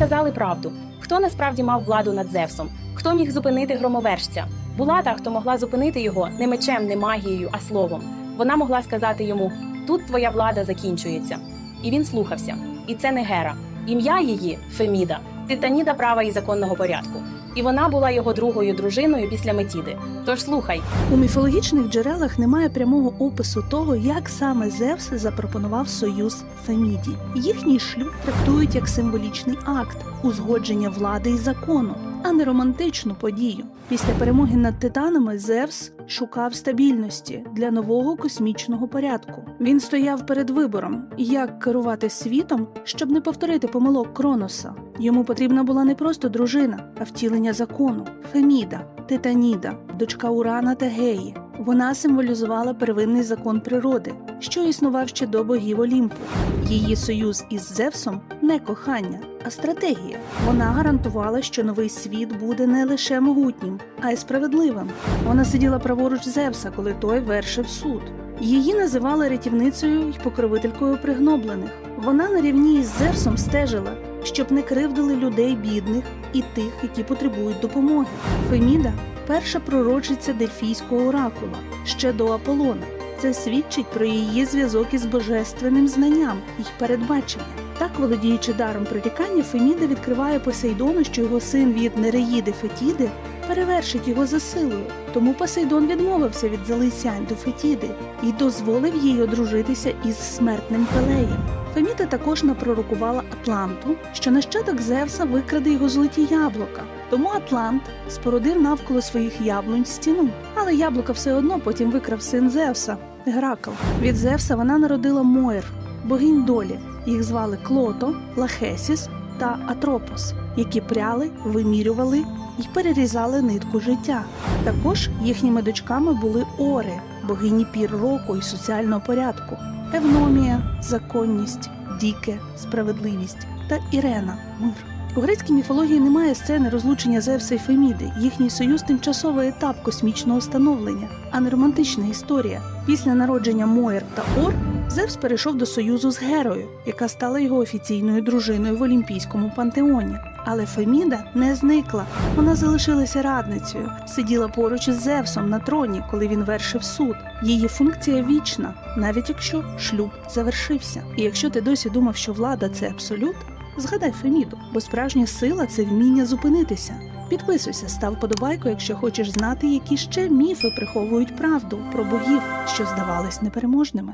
казали правду. Хто насправді мав владу над Зевсом? Хто міг зупинити громовержця? Була та, хто могла зупинити його не мечем, не магією, а словом. Вона могла сказати йому: тут твоя влада закінчується. І він слухався. І це не Гера. Ім'я її Феміда, титаніда права і законного порядку. І вона була його другою дружиною після Метіди. Тож слухай, У міфологічних джерелах немає прямого опису того, як саме Зевс запропонував союз Феміді. Їхній шлюб трактують як символічний акт узгодження влади і закону, а не романтичну подію. Після перемоги над титанами Зевс шукав стабільності для нового космічного порядку. Він стояв перед вибором, як керувати світом, щоб не повторити помилок Кроноса. Йому потрібна була не просто дружина, а втілення закону Феміда, Титаніда, дочка Урана та Геї. Вона символізувала первинний закон природи, що існував ще до богів Олімпу. Її союз із Зевсом не кохання, а стратегія. Вона гарантувала, що новий світ буде не лише могутнім, а й справедливим. Вона сиділа праворуч Зевса, коли той вершив суд. Її називали рятівницею й покровителькою пригноблених. Вона на рівні із Зевсом стежила, щоб не кривдили людей бідних і тих, які потребують допомоги. Феміда перша пророчиця дельфійського оракула ще до Аполлона. Це свідчить про її зв'язок із божественним знанням і передбачення. Так, володіючи даром притікання, Феміда відкриває Посейдону, що його син від Нереїди Фетіди перевершить його за силою. Тому Посейдон відмовився від залисянь до Фетіди і дозволив їй одружитися із смертним Пелеєм. Феміда також напророкувала Атланту, що нащадок Зевса викраде його золоті яблука. Тому Атлант спорудив навколо своїх яблунь стіну. Але яблука все одно потім викрав син Зевса Геракл. Від Зевса вона народила Моїр, богинь долі. Їх звали Клото, Лахесіс та Атропос, які пряли, вимірювали і перерізали нитку життя. Також їхніми дочками були Ори, богині пір року і соціального порядку, Евномія, законність, Діке, справедливість та Ірена мир. У грецькій міфології немає сцени розлучення Зевса і Феміди. Їхній союз тимчасовий етап космічного становлення, а не романтична історія. Після народження Моєр та Ор Зевс перейшов до союзу з Герою, яка стала його офіційною дружиною в Олімпійському пантеоні. Але Феміда не зникла. Вона залишилася радницею, сиділа поруч із Зевсом на троні, коли він вершив суд. Її функція вічна, навіть якщо шлюб завершився. І якщо ти досі думав, що влада це абсолют, згадай Феміду, бо справжня сила це вміння зупинитися. Підписуйся, став подобайку, якщо хочеш знати, які ще міфи приховують правду про богів, що здавались непереможними.